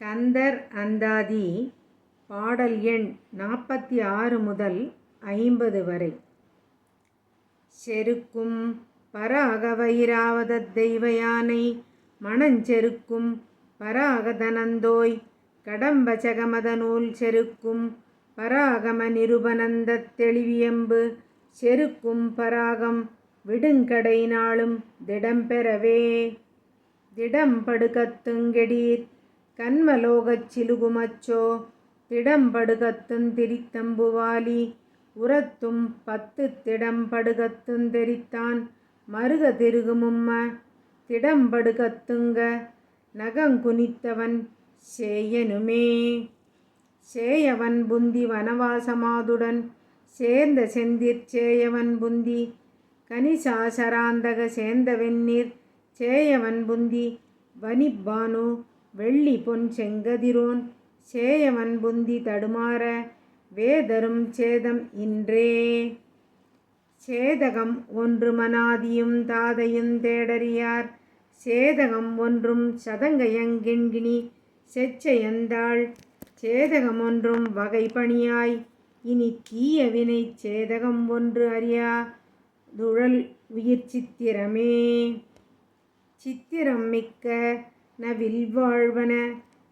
கந்தர் அந்தாதி பாடல் எண் நாற்பத்தி ஆறு முதல் ஐம்பது வரை. செருக்கும் பராகவைராவதத் தெய்வ யானை மணஞ்செருக்கும் பராகதனந்தோய் கடம்பசகமத நூல் செருக்கும் பராகம நிருபனந்த தெளிவியம்பு செருக்கும் பராகம் விடுங்கடை நாளும் திடம்பெறவே. திடம்படுகத்துங்கெடீர் கண்மலோகச் சிலுகுமச்சோ? திடம்படுகத்துந் திரித்தம்புவாலி. உரத்தும் பத்து திடம்படுகத்துந் தெரித்தான். மருக திருகுமும்ம. திடம்படுகத்துங்க. நகங்குனித்தவன் சேயனுமே. சேயவன் புந்தி வனவாசமாதுடன். சேர்ந்த செந்திற் சேயவன் புந்தி. கனிசாசராந்தக சேர்ந்தவெந்நீர் சேயவன் புந்தி வனிப்பானு வெள்ளி பொன் செங்கதிரோன் சேயவன் புந்தி தடுமாற வேதரும் சேதம் இன்றே. சேதகம் ஒன்று மனாதியும் தாதையும் தேடறியார். சேதகம் ஒன்றும் சதங்கயங்கிண்கிணி செச்சையந்தாள் சேதகம் ஒன்றும் வகை பணியாய் இனி தீய வினை சேதகம் ஒன்று அறியா. துழல் உயிர் சித்திரமே. சித்திரம் மிக்க நவில் வாழ்வன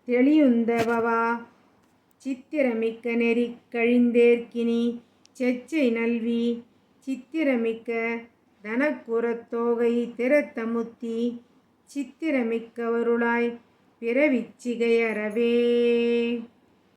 தெளியுந்தவவா சித்திரமிக்க நெறி கழிந்தேற்கினி செச்சை நல்வி சித்திரமிக்க தனக்குறத்தோகை திறத்தமுத்தி சித்திரமிக்கவருளாய் பிறவிச்சிகையறவே